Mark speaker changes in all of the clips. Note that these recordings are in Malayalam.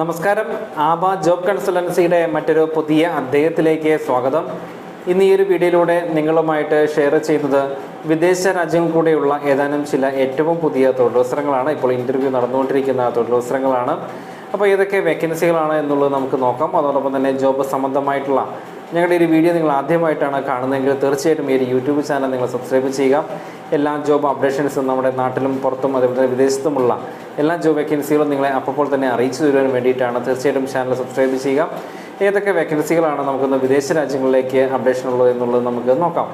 Speaker 1: നമസ്കാരം. ആബ ജോബ് കൺസൾട്ടൻസിയുടെ മറ്റൊരു പുതിയ അദ്ദേഹത്തിലേക്ക് സ്വാഗതം. ഇന്ന് ഈ ഒരു വീഡിയോയിലൂടെ നിങ്ങളുമായിട്ട് ഷെയർ ചെയ്യുന്നത് വിദേശ രാജ്യം കൂടെയുള്ള ഏതാനും ചില ഏറ്റവും പുതിയ തൊഴിലവസരങ്ങളാണ്. ഇപ്പോൾ ഇന്റർവ്യൂ നടന്നുകൊണ്ടിരിക്കുന്ന തൊഴിലവസരങ്ങളാണ്. അപ്പോൾ ഏതൊക്കെ വേക്കൻസികളാണ് എന്നുള്ളത് നമുക്ക് നോക്കാം. അതോടൊപ്പം തന്നെ ജോബ് സംബന്ധമായിട്ടുള്ള ഞങ്ങളുടെ ഒരു വീഡിയോ നിങ്ങൾ ആദ്യമായിട്ടാണ് കാണുന്നതെങ്കിൽ തീർച്ചയായിട്ടും ഈ ഒരു യൂട്യൂബ് ചാനൽ നിങ്ങൾ സബ്സ്ക്രൈബ് ചെയ്യുക. എല്ലാ ജോബ് അപ്ഡേഷൻസും നമ്മുടെ നാട്ടിലും പുറത്തും അതേപോലെ തന്നെ വിദേശത്തുമുള്ള എല്ലാ ജോബ് വേക്കൻസികളും നിങ്ങളെ അപ്പോൾ തന്നെ അറിയിച്ചു തരുവാൻ വേണ്ടിയിട്ടാണ്. തീർച്ചയായിട്ടും ചാനൽ സബ്സ്ക്രൈബ് ചെയ്യുക. ഏതൊക്കെ വേക്കൻസികളാണ് നമുക്കൊന്ന് വിദേശ രാജ്യങ്ങളിലേക്ക് അപ്ഡേഷൻ ഉള്ളത് എന്നുള്ളത് നമുക്ക് നോക്കാം.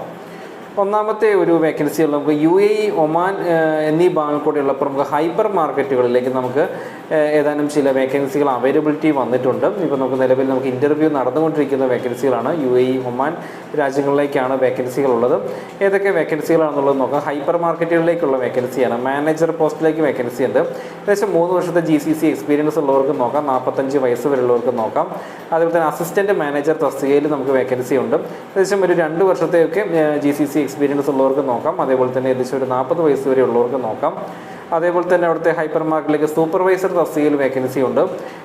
Speaker 1: ഒന്നാമത്തെ ഒരു വേക്കൻസികൾ നമുക്ക് യു എ ഇ ഒമാൻ എന്നീ ഭാഗങ്ങൾ കൂടെയുള്ള പ്രമുഖ ഹൈപ്പർ മാർക്കറ്റുകളിലേക്ക് നമുക്ക് ഏതാനും ചില വേക്കൻസികൾ അവൈലബിലിറ്റി വന്നിട്ടുണ്ട്. ഇപ്പോൾ നമുക്ക് നിലവിൽ നമുക്ക് ഇന്റർവ്യൂ നടന്നുകൊണ്ടിരിക്കുന്ന വേക്കൻസികളാണ് യു എ ഇ ഒമാൻ രാജ്യങ്ങളിലേക്കാണ് വേക്കൻസികൾ ഉള്ളത്. ഏതൊക്കെ വേക്കൻസികളാണെന്നുള്ളത് നോക്കാം. ഹൈപ്പർ മാർക്കറ്റുകളിലേക്കുള്ള വേക്കൻസിയാണ് മാനേജർ പോസ്റ്റിലേക്ക് വേക്കൻസി ഉണ്ട്. ഏകദേശം മൂന്ന് വർഷത്തെ ജി സി സി എക്സ്പീരിയൻസ് ഉള്ളവർക്ക് നോക്കാം. നാൽപ്പത്തഞ്ച് വയസ്സ് വരെയുള്ളവർക്ക് നോക്കാം. അതുപോലെ തന്നെ അസിസ്റ്റന്റ് മാനേജർ തസ്തികയിൽ നമുക്ക് വേക്കൻസി ഉണ്ട്. ഏകദേശം ഒരു രണ്ട് വർഷത്തെയൊക്കെ ജി സി സി എക്സ്പീരിയൻസ് ഉള്ളവർക്ക് നോക്കാം. അതേപോലെ തന്നെ ഏകദേശം ഒരു നാൽപ്പത് വയസ്സ് വരെ ഉള്ളവർക്ക് നോക്കാം. അതേപോലെ തന്നെ അവിടുത്തെ ഹൈപ്പർ മാർക്കറ്റിലേക്ക് സൂപ്പർവൈസർ തസ്തികയിൽ വേക്കൻസി ഉണ്ട്.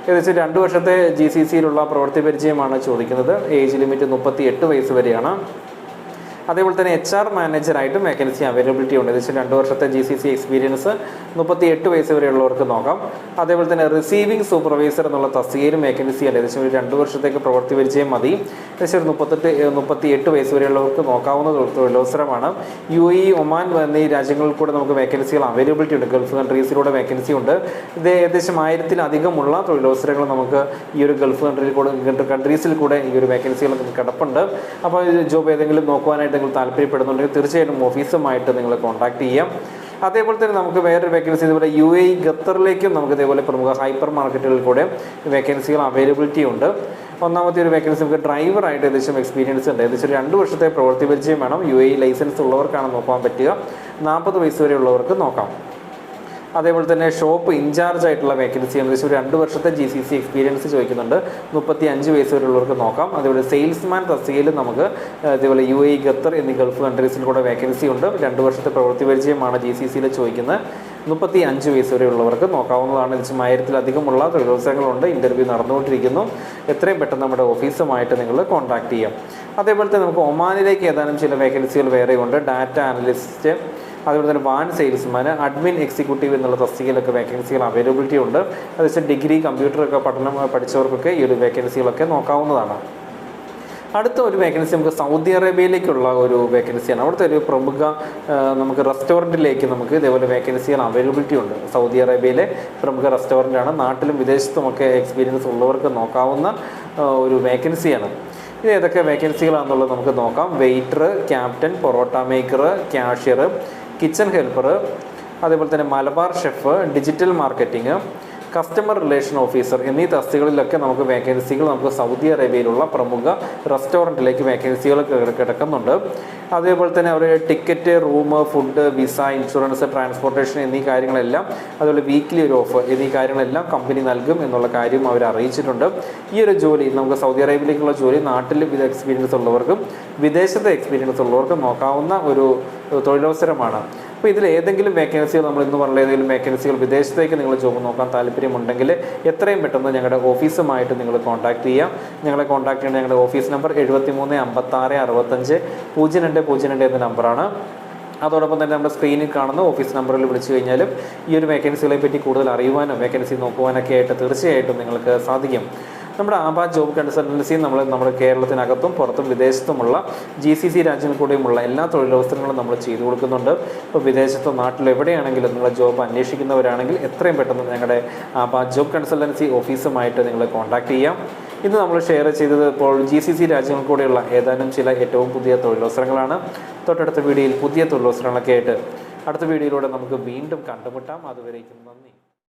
Speaker 1: ഏകദേശം രണ്ട് വർഷത്തെ ജി സി സിയിലുള്ള പ്രവൃത്തി പരിചയമാണ് ചോദിക്കുന്നത്. ഏജ് ലിമിറ്റ് മുപ്പത്തി എട്ട് വയസ്സ് വരെയാണ്. അതേപോലെ തന്നെ എച്ച് ആർ മാനേജറായിട്ടും വേക്കൻസി അവൈലബിലിറ്റി ഉണ്ട്. ഏകദേശം രണ്ട് വർഷത്തെ ജി സി സി എക്സ്പീരിയൻസ് മുപ്പത്തി എട്ട് വയസ്സ് വരെയുള്ളവർക്ക് നോക്കാം. അതേപോലെ തന്നെ റിസീവിംഗ് സൂപ്പർവൈസർ എന്നുള്ള തസ്തികയിലും വേക്കൻസി ഉണ്ട്. ഏകദേശം ഒരു രണ്ട് വർഷത്തേക്ക് പ്രവൃത്തി പരിചയം മതി. ഏകദേശം ഒരു മുപ്പത്തെട്ട് മുപ്പത്തി എട്ട് വയസ്സ് വരെയുള്ളവർക്ക് നോക്കാവുന്ന തൊഴിലവസരമാണ് യു ഇ ഒമാൻ എന്നീ രാജ്യങ്ങളിൽ കൂടെ നമുക്ക് വേക്കൻസികൾ അവൈലബിലിറ്റി ഉണ്ട്. ഗൾഫ് കൺട്രീസിലൂടെ വേക്കൻസി ഉണ്ട്. ഇത് ഏകദേശം ആയിരത്തിലധികമുള്ള തൊഴിലവസരങ്ങൾ നമുക്ക് ഈ ഒരു ഗൾഫ് കൺട്രിയിൽ കൂടെ കൺട്രീസിൽ കൂടെ ഈ ഒരു വേക്കൻസികൾ നമുക്ക് കിടപ്പുണ്ട്. അപ്പോൾ ജോബ് ഏതെങ്കിലും നോക്കുവാനായിട്ട് നിങ്ങൾ താല്പര്യപ്പെടുന്നുണ്ടെങ്കിൽ തീർച്ചയായിട്ടും ഓഫീസുമായിട്ട് നിങ്ങൾ കോൺടാക്ട് ചെയ്യാം. അതേപോലെ തന്നെ നമുക്ക് വേറൊരു വേക്കൻസി ഇതുപോലെ യു എ ഇ ഖത്തറിലേക്കും നമുക്ക് ഇതേപോലെ പ്രമുഖ ഹൈപ്പർ മാർക്കറ്റുകളിൽ കൂടെ വേക്കൻസികൾ അവൈലബിലിറ്റി ഉണ്ട്. ഒന്നാമത്തെ ഒരു വേക്കൻസി നമുക്ക് ഡ്രൈവറായിട്ട് ഏകദേശം എക്സ്പീരിയൻസ് ഉണ്ട്. ഏകദേശം രണ്ട് വർഷത്തെ പ്രവൃത്തി പരിചയം വേണം. യു എ ലൈസൻസ് ഉള്ളവർക്കാണ് നോക്കാൻ പറ്റുക. നാൽപ്പത് വയസ്സ് വരെ ഉള്ളവർക്ക് നോക്കാം. അതേപോലെ തന്നെ ഷോപ്പ് ഇൻചാർജ് ആയിട്ടുള്ള വേക്കൻസി ഏകദേശം രണ്ട് വർഷത്തെ ജി സി സി എക്സ്പീരിയൻസ് ചോദിക്കുന്നുണ്ട്. മുപ്പത്തി അഞ്ച് വയസ്സ് വരെയുള്ളവർക്ക് നോക്കാം. അതേപോലെ സെയിൽസ്മാൻ തസ്തികയിൽ നമുക്ക് അതേപോലെ യു എ ഖത്തർ എന്നീ ഗൾഫ് കൺട്രീസിൽ കൂടെ വേക്കൻസി ഉണ്ട്. രണ്ട് വർഷത്തെ പ്രവൃത്തി പരിചയമാണ് ജി സി സിയിൽ ചോദിക്കുന്നത്. മുപ്പത്തി അഞ്ച് വയസ്സ് വരെയുള്ളവർക്ക് നോക്കാവുന്നതാണ്. ഏകദേശം ആയിരത്തിലധികമുള്ള തൊഴിലവസരങ്ങളുണ്ട്. ഇന്റർവ്യൂ നടന്നുകൊണ്ടിരിക്കുന്നു. എത്രയും പെട്ടെന്ന് നമ്മുടെ ഓഫീസുമായിട്ട് നിങ്ങൾ കോൺടാക്ട് ചെയ്യാം. അതേപോലെ തന്നെ നമുക്ക് ഒമാനിലേക്ക് ഏതാനും ചില വേക്കൻസികൾ വേറെയുണ്ട്. ഡാറ്റ അനലിസ്റ്റ് അതുപോലെ തന്നെ വാൻ സെയിൽസ്മാൻ അഡ്മിൻ എക്സിക്യൂട്ടീവ് എന്നുള്ള തസ്തികയിലൊക്കെ വേക്കൻസികൾ അവൈലബിലിറ്റി ഉണ്ട്. അതുവെച്ചാൽ ഡിഗ്രി കമ്പ്യൂട്ടറൊക്കെ പഠനം പഠിച്ചവർക്കൊക്കെ ഈ ഒരു വേക്കൻസികളൊക്കെ നോക്കാവുന്നതാണ്. അടുത്ത ഒരു വേക്കൻസി നമുക്ക് സൗദി അറേബ്യയിലേക്കുള്ള ഒരു വേക്കൻസിയാണ്. അവിടുത്തെ ഒരു പ്രമുഖ നമുക്ക് റെസ്റ്റോറന്റിലേക്ക് നമുക്ക് ഇതേപോലെ വേക്കൻസികൾ അവൈലബിലിറ്റി ഉണ്ട്. സൗദി അറേബ്യയിലെ പ്രമുഖ റെസ്റ്റോറന്റാണ് നാട്ടിലും വിദേശത്തുമൊക്കെ എക്സ്പീരിയൻസ് ഉള്ളവർക്ക് നോക്കാവുന്ന ഒരു വേക്കൻസിയാണ്. ഇത് ഏതൊക്കെ വേക്കൻസികളാണെന്നുള്ളത് നമുക്ക് നോക്കാം. Waiter captain parotta maker cashier kitchen helper അതേപോലെ തന്നെ Malabar chef digital marketing customer relation officer എന്നീ തസ്തികളിലൊക്കെ നമുക്ക് വേക്കൻസികൾ നമുക്ക് സൗദി അറേബ്യയിലുള്ള പ്രമുഖ റെസ്റ്റോറന്റിലേക്ക് വേക്കൻസികൾ കിട- കിടക്കുന്നുണ്ട്. അതേപോലെ തന്നെ അവർ ticket room food visa insurance transportation എന്നീ കാര്യങ്ങളെല്ലാം അതുപോലെ വീക്ക്ലി ഒരു ഓഫ് എന്നീ കാര്യങ്ങളെല്ലാം കമ്പനി നൽകും എന്നുള്ള കാര്യം അവർ അറിയിച്ചിട്ടുണ്ട്. ഈ ഒരു ജോലി നമുക്ക് സൗദി അറേബ്യയിലേക്കുള്ള ജോലി നാട്ടിൽ വിധ എക്സ്പീരിയൻസ് ഉള്ളവർക്കും വിദേശത്തെ എക്സ്പീരിയൻസ് ഉള്ളവർക്കും നോക്കാവുന്ന ഒരു തൊഴിലവസരമാണ്. അപ്പോൾ ഇതിൽ ഏതെങ്കിലും വേക്കൻസികൾ നമ്മൾ ഇന്ന് പറഞ്ഞ ഏതെങ്കിലും വേക്കൻസികൾ വിദേശത്തേക്ക് നിങ്ങൾ ജോബ് നോക്കാൻ താല്പര്യമുണ്ടെങ്കിൽ എത്രയും പെട്ടെന്ന് ഞങ്ങളുടെ ഓഫീസുമായിട്ട് നിങ്ങൾ കോൺടാക്ട് ചെയ്യാം. ഞങ്ങളെ കോൺടാക്ട് ചെയ്യേണ്ട ഞങ്ങളുടെ ഓഫീസ് നമ്പർ എഴുപത്തി മൂന്ന് അമ്പത്താറ് അറുപത്തഞ്ച്. പൂജ്യം രണ്ട് പൂജ്യം രണ്ട് എന്ന നമ്പറാണ് അതോടൊപ്പം തന്നെ നമ്മുടെ സ്ക്രീനിൽ കാണുന്ന ഓഫീസ് നമ്പറിൽ വിളിച്ചു കഴിഞ്ഞാലും ഈ ഒരു വേക്കൻസികളെ പറ്റി കൂടുതൽ അറിയുവാനും വേക്കൻസി നോക്കുവാനൊക്കെ ആയിട്ട് തീർച്ചയായിട്ടും നിങ്ങൾക്ക് സാധിക്കും. നമ്മുടെ ആബാ ജോബ് കൺസൾട്ടൻസി നമ്മൾ നമ്മുടെ കേരളത്തിനകത്തും പുറത്തും വിദേശത്തുമുള്ള ജി സി സി രാജ്യങ്ങളിൽ കൂടെയുമുള്ള എല്ലാ തൊഴിലവസരങ്ങളും നമ്മൾ ചെയ്തു കൊടുക്കുന്നുണ്ട്. ഇപ്പോൾ വിദേശത്തോ നാട്ടിലോ എവിടെയാണെങ്കിലും നിങ്ങൾ ജോബ് അന്വേഷിക്കുന്നവരാണെങ്കിൽ എത്രയും പെട്ടെന്ന് ഞങ്ങളുടെ ആബാ ജോബ് കൺസൾട്ടൻസി ഓഫീസുമായിട്ട് നിങ്ങൾ കോൺടാക്ട് ചെയ്യാം. ഇന്ന് നമ്മൾ ഷെയർ ചെയ്തത് ഇപ്പോൾ ജി സി സി രാജ്യങ്ങൾ കൂടെയുള്ള ഏതാനും ചില ഏറ്റവും പുതിയ തൊഴിലവസരങ്ങളാണ്. തൊട്ടടുത്ത വീഡിയോയിൽ പുതിയ തൊഴിലവസരങ്ങളൊക്കെ ആയിട്ട് അടുത്ത വീഡിയോയിലൂടെ നമുക്ക് വീണ്ടും കണ്ടുമുട്ടാം. അതുവരേക്കും നന്ദി.